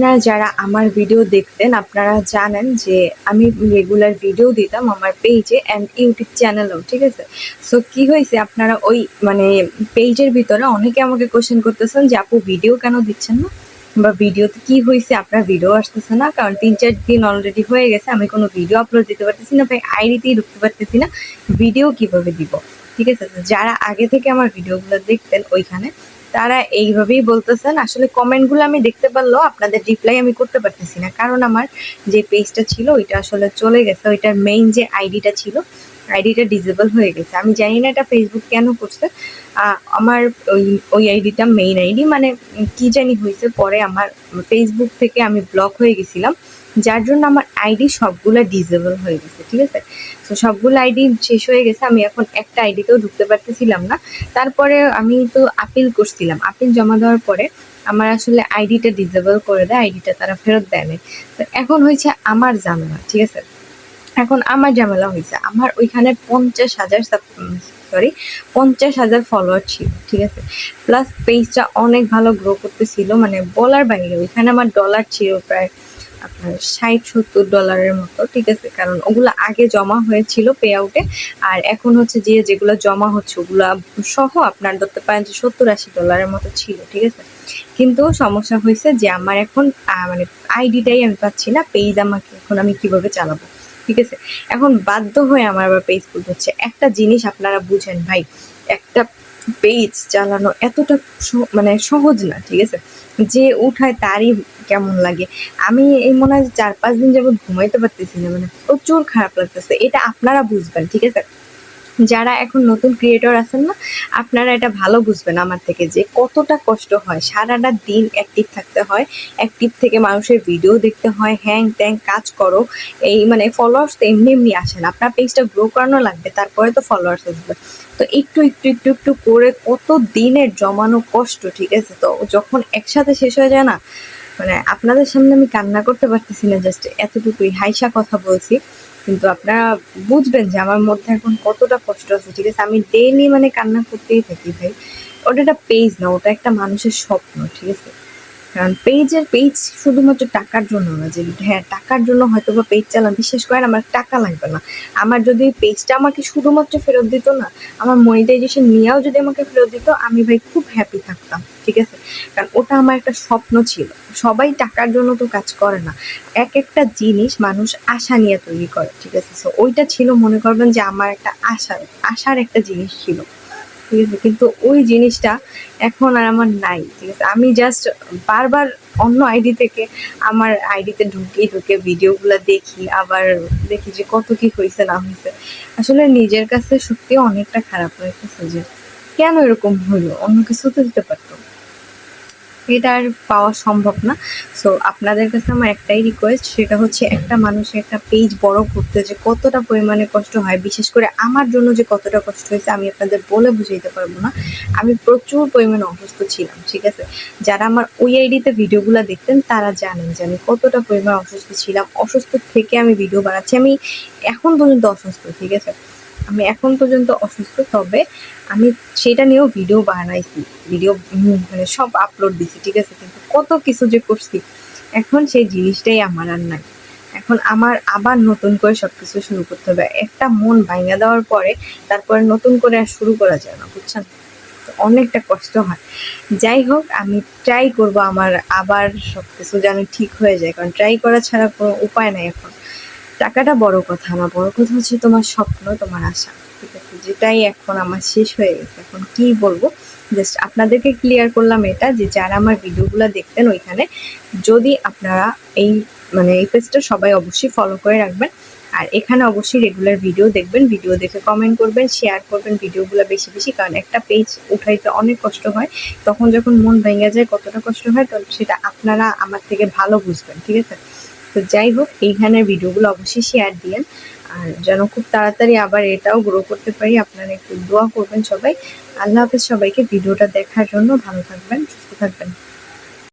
আপনারা যারা আমার ভিডিও দেখতেন, আপনারা জানেন যে আমি রেগুলার ভিডিও দিতাম আমার পেজে অ্যান্ড ইউটিউব চ্যানেলেও ঠিক আছে? সো কি হয়েছে? আপনারা ওই মানে পেজের ভিতরে অনেকে আমাকে কোশ্চেন করতেছেন যে, আপু ভিডিও কেন দিচ্ছেন না? বা ভিডিওতে কি হয়েছে? আপনার ভিডিও আসতেছে না? কারণ তিন চার দিন অলরেডি হয়ে গেছে, আমি কোনো ভিডিও আপলোড দিতে পারতেছি না, ভাই, আইডিতেই ঢুকতে পারতেছি না ভিডিও কীভাবে দিব? ঠিক আছে? যারা আগে থেকে আমার ভিডিওগুলো দেখতেন ওইখানে তারা এইভাবেই বলতেছেন। আসলে কমেন্টগুলো আমি দেখতে পারলেও আপনাদের রিপ্লাই আমি করতে পারতেছি না। কারণ আমার যে পেজটা ছিল, ওইটা আসলে চলে গেছে। ওইটার মেইন যে আইডিটা ছিল আইডিটা ডিজেবল হয়ে গেছে। আমি জানি না এটা ফেসবুক কেন করছে। আমার ওই ওই আইডিটা মেইন আইডি মানে কি জানি হয়েছে। পরে আমার ফেসবুক থেকে আমি ব্লক হয়ে গেছিলাম। যার জন্য আমার আইডি সবগুলো ডিজেবল হয়ে গেছে, ঠিক আছে? তো সবগুলো আইডি শেষ হয়ে গেছে, আমি এখন একটা আইডিতেও ঢুকতে পারতেছিলাম না। তারপরে আমি তো আপিল করছিলাম আপিল জমা দেওয়ার পরে আমার আসলে আইডিটা ডিজেবল করে দেয়, আইডিটা তারা ফেরত দেয় নাই। তো এখন হয়েছে আমার ঝামেলা, ঠিক আছে? এখন আমার ঝামেলা হয়েছে, আমার ওইখানে পঞ্চাশ হাজার সরি পঞ্চাশ হাজার ফলোয়ার ছিল, ঠিক আছে? প্লাস পেজটা অনেক ভালো গ্রো করতেছিল মানে বলার বাইরে, ওইখানে আমার ডলার ছিল প্রায় আপনার ষাট সত্তর ডলারের মতো, ঠিক আছে? কারণ ওগুলো আগে জমা হয়েছিল পে আউটে আর এখন হচ্ছে যে যেগুলো জমা হচ্ছে ওগুলো সহ আপনার ধরতে পারেন যে সত্তর আশি ডলারের মতো ছিল, ঠিক আছে? কিন্তু সমস্যা হয়েছে যে আমার এখন মানে আইডিটাই আমি পাচ্ছি না পেজ আমাকে এখন আমি কীভাবে চালাবো, ঠিক আছে? এখন বাধ্য হয়ে আমার আবার পেজ খুলতে হচ্ছে। একটা জিনিস আপনারা বুঝেন ভাই, একটা পেজ চালানো এতটা মানে সহজ না, ঠিক আছে? যে উঠায় তারই কেমন লাগে। আমি এই মনে হয় চার পাঁচ দিন যাবত ঘুমাইতে পারতেছি না মানে প্রচুর খারাপ লাগতেছে। এটা আপনারা বুঝবেন, ঠিক আছে? যারা এখন নতুন ক্রিয়েটর আছেন না, আপনারা এটা ভালো বুঝবেন আমার থেকে যে কতটা কষ্ট হয়। সারাটা দিন অ্যাক্টিভ থাকতে হয় অ্যাক্টিভ থেকে মানুষের ভিডিও দেখতে হয় হ্যাং ট্যাং কাজ করো। এই মানে ফলোয়ার্স তো এমনি এমনি আসে না। আপনার পেজটা গ্রো করানো লাগবে, তারপরে তো ফলোয়ার্স আসবে। তো একটু একটু একটু একটু করে কত দিনের জমানো কষ্ট, ঠিক আছে? তো যখন একসাথে শেষ হয়ে যায় না মানে আপনাদের সামনে আমি কান্না করতে পারতেছি না জাস্ট এতটুকুই হাইসা কথা বলছি। কিন্তু আপনারা বুঝবেন যে আমার মধ্যে এখন কতটা কষ্ট আছে, ঠিক আছে? আমি ডেইলি মানে কান্না করতেই থাকি ভাই। ওটা একটা পেজ না, ওটা একটা মানুষের স্বপ্ন, ঠিক আছে? কারণ পেজের পেজ শুধুমাত্র টাকার জন্য না, যে হ্যাঁ টাকার জন্য হয়তো বা পেজ চালান। বিশেষ করেন, আমার টাকা লাগবে না। আমার যদি পেজটা আমাকে শুধুমাত্র ফেরত দিত না, আমার মনিটাইজেশন নিয়েও যদি আমাকে ফেরত দিত, আমি ভাই খুব হ্যাপি থাকতাম, ঠিক আছে? কারণ ওটা আমার একটা স্বপ্ন ছিল। সবাই টাকার জন্য তো কাজ করে না। এক একটা জিনিস মানুষ আশা নিয়ে তৈরি করে, ঠিক আছে? সো ওইটা ছিল, মনে করবেন যে আমার একটা আশার আশার একটা জিনিস ছিল। ঠিক আছে? কিন্তু ওই জিনিসটা এখন আর আমার নাই, ঠিক আছে? আমি জাস্ট বারবার অন্য আইডি থেকে আমার আইডিতে ঢুকে ঢুকে ভিডিওগুলো দেখি, আবার দেখি যে কত কি হয়েছে না হয়েছে আসলে নিজের কাছে সত্যি অনেকটা খারাপ লাগতেছে যে কেন এরকম হলো? অন্য কিছু তো দিতে পারতো। এটা আর পাওয়া সম্ভব না। সো আপনাদের কাছে আমার একটাই রিকোয়েস্ট সেটা হচ্ছে একটা মানুষের একটা পেজ বড় করতে যে কতটা পরিমাণে কষ্ট হয়, বিশেষ করে আমার জন্য যে কতটা কষ্ট হয়েছে, আমি আপনাদের বলে বুঝাইতে পারব না। আমি প্রচুর পরিমাণে অসুস্থ ছিলাম, ঠিক আছে? যারা আমার ওই আইডিতে ভিডিওগুলো দেখতেন, তারা জানেন যে আমি কতটা পরিমাণে অসুস্থ ছিলাম। অসুস্থ থেকে আমি ভিডিও বানাচ্ছি। আমি এখন পর্যন্ত অসুস্থ, ঠিক আছে? আমি এখন পর্যন্ত অসুস্থ, তবে আমি সেটা নিয়েও ভিডিও বানাইছি। ভিডিও মানে সব আপলোড দিছি, ঠিক আছে? কিন্তু কত কিছু যে করছি, এখন সেই জিনিসটাই আমার আর নাই। এখন আমার আবার নতুন করে সবকিছু শুরু করতে হবে। একটা মন ভাঙা দেওয়ার পরে তারপরে নতুন করে আর শুরু করা যায় না, বুঝছেন? অনেকটা কষ্ট হয়। যাই হোক, আমি ট্রাই করব আমার আবার সবকিছু যেন ঠিক হয়ে যায়, কারণ ট্রাই করা ছাড়া কোনো উপায় নাই এখন। টাকাটা বড় কথা না, বড় কথা হচ্ছে তোমার স্বপ্ন, তোমার আশা। ঠিক আছে? যেটাই এখন আমার শেষ হয়ে গেছে। এখন কি বলব? জাস্ট আপনাদেরকে ক্লিয়ার করলাম এটা যে যারা আমার ভিডিওগুলো দেখতেন ওইখানে, যদি আপনারা এই মানে এই পেজটা সবাই অবশ্যই ফলো করে রাখবেন। আর এখানে অবশ্যই রেগুলার ভিডিও দেখবেন। ভিডিও দেখে কমেন্ট করবেন শেয়ার করবেন ভিডিওগুলো বেশি বেশি। কারণ একটা পেজ উঠাইতে অনেক কষ্ট হয়। তখন যখন মন ভেঙে যায়, কতটা কষ্ট হয়, তো সেটা আপনারা আমার থেকে ভালো বুঝবেন। ঠিক আছে? তো যাই হোক, এইখানের ভিডিওগুলো অবশ্যই শেয়ার দিয়েন। আর যেন খুব তাড়াতাড়ি আবার এটাও গ্রো করতে পারি, আপনারা একটু দোয়া করবেন সবাই। আল্লাহ হাফেজ সবাইকে ভিডিওটা দেখার জন্য ভালো থাকবেন, সুস্থ থাকবেন।